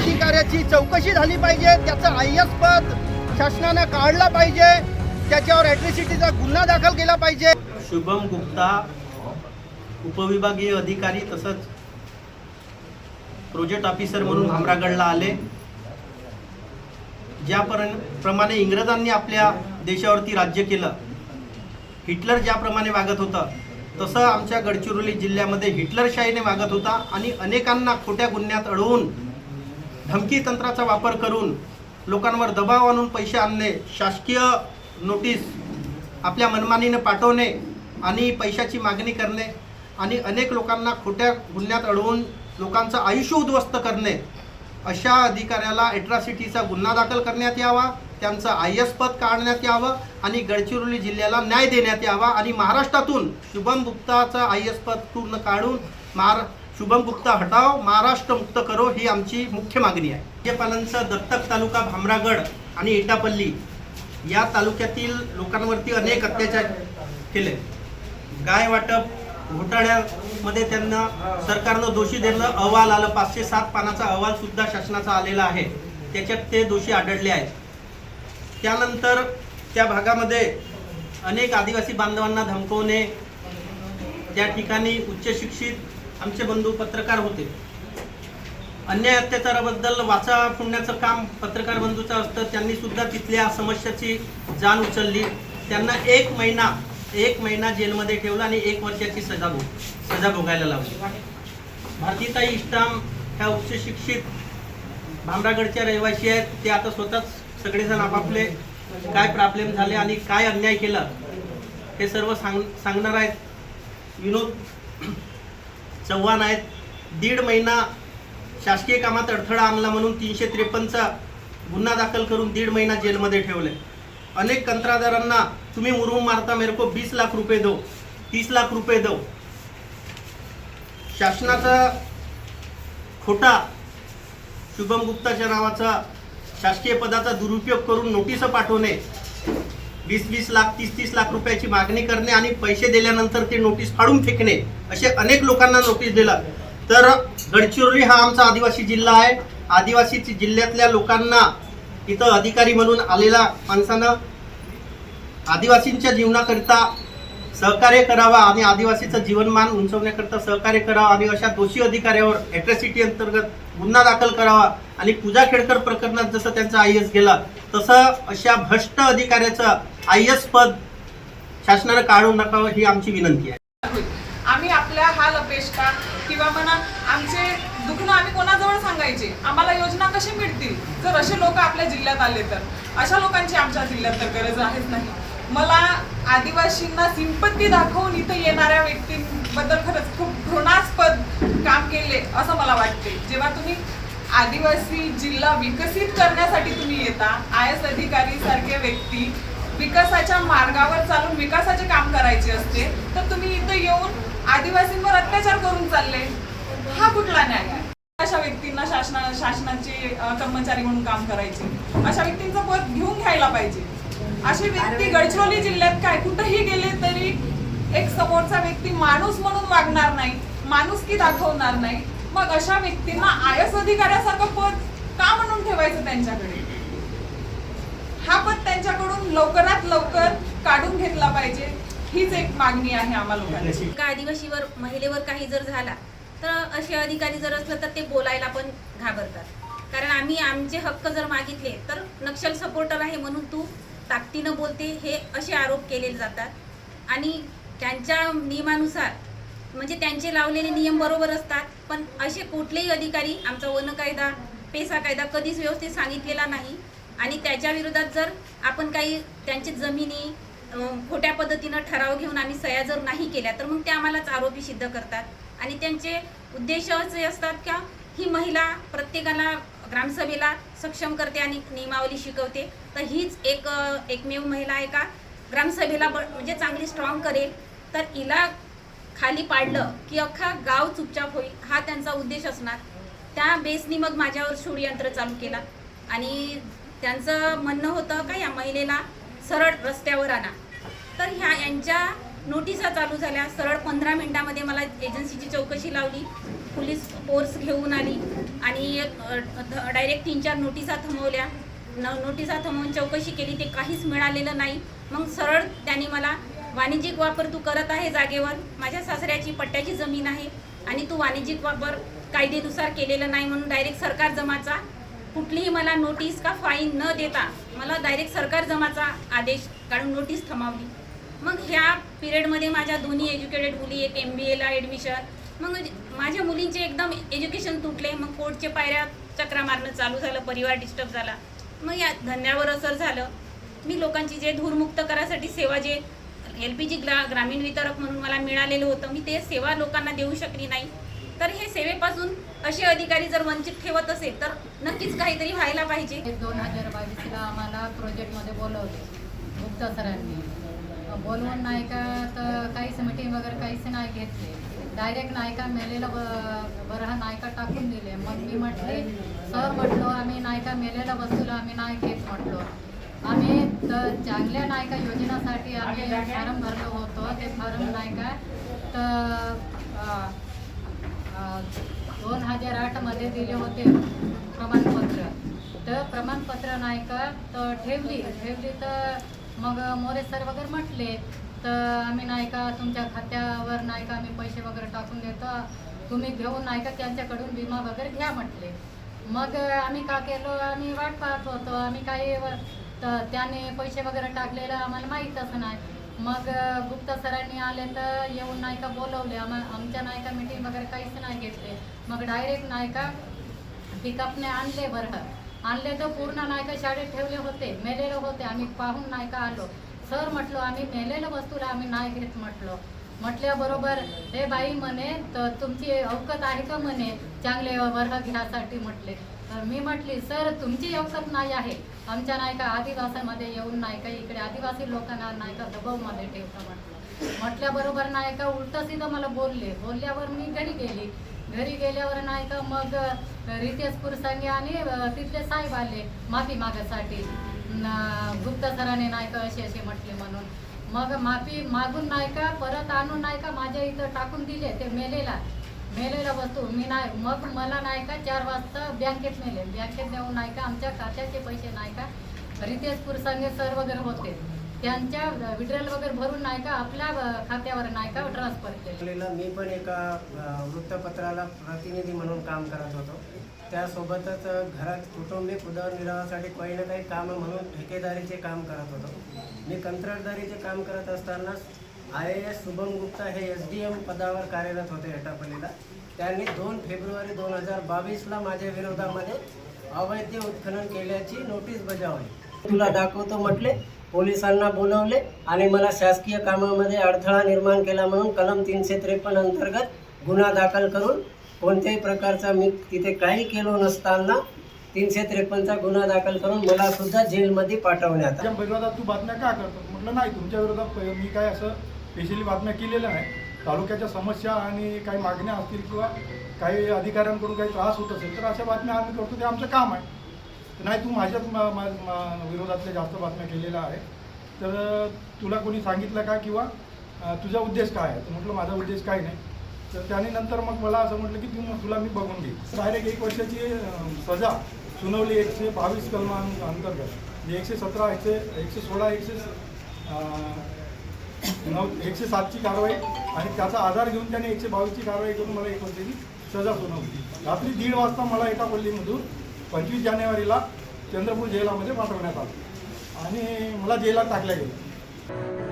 अधिकाऱ्याची चौकशी झाली पाहिजे त्याचं आय एस पद शासनानं काढला पाहिजे त्याच्यावर ॲट्रिसिटीचा गुन्हा दाखल केला पाहिजे. शुभम गुप्ता उपविभागीय अधिकारी तसंच प्रोजेक्ट ऑफिसर म्हणून भामरागडला आले. ज्या पर- प्रमाणे इंग्रजांनी आपल्या देशावरती राज्य केलं हिटलर ज्याप्रमाणे वागत होता तसं आमच्या गडचिरोली जिल्ह्यामध्ये हिटलरशाहीने वागत होता आणि अनेकांना खोट्या गुन्ह्यात अडवून धमकी तंत्राचा वापर करून लोकांवर दबाव आणून पैसे आणणे शासकीय नोटीस आपल्या मनमानीने पाठवणे आणि पैशाची मागणी करणे आणि अनेक लोकांना खोट्या गुन्ह्यात अडवून लोकांचं आयुष्य उद्ध्वस्त करणे अशा अधिकाऱ्याला ॲट्रॉसिटीचा गुन्हा दाखल करण्यात यावा. त्यांचं आय एस पद काढण्यात यावं आणि गडचिरोली जिल्ह्याला न्याय देण्यात यावा आणि महाराष्ट्रातून शुभम गुप्ताचं आय एस पद पूर्ण काढून महारा शुभम गुप्ता हटाव महाराष्ट्र मुक्त करो ही आमची मुख्य मागणी आहे. राज्यपालांचं दत्तक तालुका भामरागड आणि इटापल्ली या तालुक्यातील लोकांवरती अनेक अत्याचार केले. गाय वाटप घोटाळ्यामध्ये त्यांना सरकारनं दोषी दिलं अहवाल आलं पाचशे सात पानाचा अहवाल सुद्धा शासनाचा आलेला आहे. त्याच्यात ते दोषी आढळले आहेत. त्यानंतर त्या भागामध्ये अनेक आदिवासी बांधवांना धमकवणे त्या ठिकाणी उच्च शिक्षित आमचे बंधू पत्रकार होते. अन्याय अत्याचाराबद्दल वाचा फुंडण्याचं काम पत्रकार बंधूचं असतं. त्यांनी सुद्धा तिथल्या समस्याची जाण उचलली. त्यांना एक महिना एक महिना जेलमध्ये ठेवला आणि एक वर्षाची सजा भोग सजा भोगायला लावली. भारतीताई इष्टाम ह्या उच्च शिक्षित भामरागडच्या रहिवासी आहेत. ते आता स्वतःच सगळेजण आपापले काय प्रॉब्लेम झाले आणि काय अन्याय केला हे सर्व सांग सांगणार आहेत. विनोद चव्हाण आहेत. दीड महिना शासकीय कामात अडथळा आणला म्हणून तीनशे त्रेपन्नचा गुन्हा दाखल करून दीड महिना जेलमध्ये ठेवले. अनेक कंत्राटदारांना तुम्ही मुरुम मारता मेरे को बीस लाख रुपये दो तीस लाख रुपये दो. शासनाचा खोटा शुभम गुप्ताच्या नावाचा शासकीय पदाचा दुरुपयोग करून नोटीस पाठवणे वीस वीस लाख तीस तीस लाख रुपयाची मागणी करणे आणि पैसे दिल्यानंतर ते नोटीस फाडून फेकणे असे अनेक लोकांना नोटीस दिला. तर गडचिरोली हा आमचा आदिवासी जिल्हा आहे. आदिवासी जिल्ह्यातल्या लोकांना इथं अधिकारी म्हणून आलेल्या माणसानं आदिवासींच्या जीवनाकरिता सहकार्य करावा आणि आदिवासीचं जीवनमान उंचवण्याकरता सहकार्य करावं आणि अशा दोषी अधिकाऱ्यावर अॅट्रॉसिटी अंतर्गत गुन्हा दाखल करावा आणि पूजा खेडकर प्रकरणात जसं त्यांचा आय एस गेला तसं अशा भ्रष्ट अधिकाऱ्याचं आय एस पद शासनानं काढून नकावं ही आमची विनंती आहे. आम्ही आपल्या हाल अपेक्षा किंवा म्हणा आमचे दुखणं आम्ही कोणाजवळ सांगायचे? आम्हाला योजना कशी मिळतील? जर असे लोक आपल्या जिल्ह्यात आले तर. अशा लोकांची आमच्या जिल्ह्यात तर गरज आहेच नाही. मला आदिवासींना सिंपत्ती दाखवून इथं येणाऱ्या व्यक्तींबद्दल खरंच खूप घृणास्पद काम केले असं मला वाटते. जेव्हा तुम्ही आदिवासी जिल्हा विकसित करण्यासाठी तुम्ही येता आय एस अधिकारी सारखे व्यक्ती विकासाच्या मार्गावर चालून विकासाचे काम करायचे असते तर तुम्ही इथं येऊन आदिवासींवर अत्याचार करून चालले हा कुठला न्याय आहे? अशा व्यक्तींना शासना शासनाचे कर्मचारी म्हणून काम करायचे. अशा व्यक्तींचा पद घेऊन घ्यायला पाहिजे. असे व्यक्ती गडचिरोली जिल्ह्यात काय? कुठंही गेले तरी एक समोरचा व्यक्ती माणूस म्हणून वागणार नाही माणुसकी दाखवणार नाही. मग अशा व्यक्तींना आयस अधिकाऱ्यासारखं पद का म्हणून ठेवायचं त्यांच्याकडे? हा पद त्यांच्याकडून लवकरात लवकर काढून घेतला पाहिजे. हीच एक मागणी आहे आम्हाला लोकांची. एका आदिवासीवर महिलेवर काही जर झाला तर असे अधिकारी जर असलं तर ते बोलायला पण घाबरतात. कारण आम्ही आमचे हक्क जर मागितले तर नक्षल सपोर्टर आहे म्हणून तू ताकदीनं बोलते हे असे आरोप केले जातात. आणि त्यांच्या नियमानुसार म्हणजे त्यांचे लावलेले नियम बरोबर असतात पण असे कुठलेही अधिकारी आमचा वन कायदा पेसा कायदा कधीच व्यवस्थित सांगितलेला नाही. आणि त्याच्या विरोधात जर आपण काही त्यांची जमिनी खोट्या पद्धतीनं ठराव घेऊन आम्ही सह्या जर नाही केल्या तर मग ते आम्हालाच आरोपी सिद्ध करतात. आणि त्यांचे उद्देश असे असतात का ही महिला प्रत्येकाला ग्रामसभेला सक्षम करते आणि नियमावली शिकवते. तर हीच एक एकमेव महिला आहे का? ग्रामसभेला ब- म्हणजे चांगली स्ट्रॉंग करेल. तर हिला खाली पाडलं की अख्खा गाव चुपचाप होईल हा त्यांचा उद्देश असणार. त्या बेसनी मग माझ्यावर षडयंत्र चालू केला. आणि त्यांचं म्हणणं होतं का या महिलेला सरळ रस्त्यावर आणा. तर ह्या यांच्या नोटिसा चालू झाल्या. सरळ पंधरा मिनिटामध्ये मला एजन्सीची चौकशी लावली. पोलीस फोर्स घेऊन आली. आणि डायरेक्ट तीन चार नोटिसा थांबवल्या. न नोटिसा थांबवून चौकशी केली ते काहीच मिळालेलं नाही. मग सरळ त्यांनी मला वाणिज्यिक वापर तू करत आहे जागेवर माझ्या सासऱ्याची पट्ट्याची जमीन आहे आणि तू वाणिज्यिक वापर कायदेनुसार केलेलं नाही म्हणून डायरेक्ट सरकार जमाचा. कुठलीही मला नोटीस का फाईन न देता मला डायरेक्ट सरकार जमाचा आदेश काढून नोटीस थमावली मग ह्या पिरियडमध्ये माझ्या दोन्ही एज्युकेटेड मुली एक एम बी एला ॲडमिशन मग माझ्या मुलींचे एकदम एज्युकेशन तुटले. मग कोर्टचे पायऱ्या चक्रा मारणं चालू झालं परिवार डिस्टर्ब झाला. मग या धंद्यावर असर झालं. मी लोकांची जे धूरमुक्त करायसाठी सेवा जे एल पी जी ग्रा ग्रामीण वितरक म्हणून मला मिळालेलं होतं मी ते सेवा लोकांना देऊ शकली नाही. तर हे सेवेपासून असे अधिकारी जर वंचित ठेवत असेल तर नक्कीच काहीतरी व्हायला पाहिजे. दोन हजार बावीसला आम्हाला प्रोजेक्टमध्ये बोलवले गुप्ता सरांनी बोलवून नाही का तर काहीच मिटिंग वगैरे काहीच नाही घेतले. डायरेक्ट नायका मेलेला बरहा नायका टाकून दिले. मग मी म्हटले सर म्हटलो आम्ही नायका मेलेला मेलेल्या वस्तूला आम्ही नाही घेत म्हटलो. आम्ही तर चांगल्या नायका योजनासाठी आम्ही फॉर्म भरलो होतो. ते फॉर्म नायका तर दोन हजार आठमध्ये दिले होते प्रमाणपत्र. तर प्रमाणपत्र नायका तर ठेवली. ठेवली तर मग मोरे सर वगैरे म्हटले तर आम्ही नाही का तुमच्या खात्यावर नाही का आम्ही पैसे वगैरे टाकून देतो. तुम्ही घेऊन नाही का त्यांच्याकडून विमा वगैरे घ्या म्हटले. मग आम्ही का केलो? आम्ही वाट पाहत होतो. आम्ही काही व- तर त्याने पैसे वगैरे टाकलेलं आम्हाला माहीतच नाही. मग गुप्ता सरांनी आले तर येऊन नाही का बोलवले. आम्हा आमच्या नाही का मिटिंग वगैरे काहीच नाही घेतले. मग डायरेक्ट नाही का पिकअपने आणले बरं. आणले तर पूर्ण नाही का शाळेत ठेवले होते. मेलेले होते. आम्ही पाहून नाही का आलो. सर म्हटलो आम्ही नेलेल्या वस्तूला आम्ही नाही घेत म्हटलो. म्हटल्याबरोबर हे बाई म्हणे तर तुमची अवकत आहे का? म्हणे चांगले वर्ग घ्यासाठी म्हटले. तर मी म्हटली सर तुमची अवकत नाही आहे. आमच्या नाही का आदिवासामध्ये येऊन नाही का इकडे आदिवासी लोकांना नाही का दबावमध्ये ठेवतं म्हटलं. म्हटल्याबरोबर नाही का उलटं सीधं मला बोलले. बोलल्यावर मी घरी गेली. घरी गेल्यावर नाही का मग रितेश पुरसांगे आणि तिथले साहेब आले माफी मागासाठी. न- नाही का असे असे म्हटले म्हणून. मग माफी मागून नाही का परत आणून नाही का माझ्या इथं टाकून दिले ते मेलेला. मेलेला वस्तू. मी नाही मग मला नाही का चार वाजता बँकेत नेले. बँकेत नेऊन नाही का आमच्या खात्याचे पैसे नाही का रितेश कुरसांगे सर वगैरे होते. त्यांच्या विड्रॉल वगैरे भरून नाही का आपल्या खात्यावर नाही का ट्रान्सफर केलेलं मी पण एका वृत्तपत्राला प्रतिनिधी म्हणून काम करत होतो. त्यासोबतच घरात कौटुंबिक उदरनिर्वाहासाठी काही ना काही कामं म्हणून ठेकेदारीचे काम करत होतो. मी कंत्राटदारीचे काम करत असताना I A S Shubham Gupta हे एस डी एम पदावर कार्यरत होते एटापल्लीला. त्यांनी दोन फेब्रुवारी दोन हजार बावीसला माझ्या विरोधामध्ये अवैध उत्खनन केल्याची नोटीस बजावली. तुला दाखवतो म्हटले पोलिसांना बोलवले आणि मला शासकीय कामामध्ये अडथळा निर्माण केला म्हणून कलम तीनशे त्रेपन्न अंतर्गत गुन्हा दाखल करून कोणत्याही प्रकारचा मी तिथे काही केलो नसताना तीनशे त्रेपन्नचा गुन्हा दाखल करून मला सुद्धा जेलमध्ये पाठवण्यात आलं. विरोधात तू बातम्या का करतो? म्हटलं नाही तुमच्या विरोधात मी काय असं स्पेशली बातम्या केलेल्या नाही. तालुक्याच्या समस्या आणि काही मागण्या असतील किंवा काही अधिकाऱ्यांकडून काही त्रास होत असेल तर अशा बातम्या आम्ही करतो. ते आमचं काम आहे. नाही तू माझ्याच मा- विरोधातल्या जास्त बातम्या केलेल्या आहे तर तुला कोणी सांगितलं का? किंवा तुझा उद्देश काय आहे? तर म्हटलं माझा उद्देश काही नाही. तर त्याने नंतर मग मला असं म्हटलं की तू तुला मी बघून घे. डायरेक्ट एक वर्षाची सजा सुनावली एकशे बावीस कलमा अंतर्गत. म्हणजे एकशे सतरा एकशे एकशे सोळा एकशे नऊ एकशे सातची कारवाई आणि त्याचा आधार घेऊन त्याने एकशे बावीसची कारवाई करून मला एक वर्षाची सजा सुनावली. रात्री दीड वाजता मला एका पल्लीमधून पंचवीस जानेवारीला चंद्रपूर जेलामध्ये पाठवण्यात आलं. आणि मला जेलात टाकल्या गेलं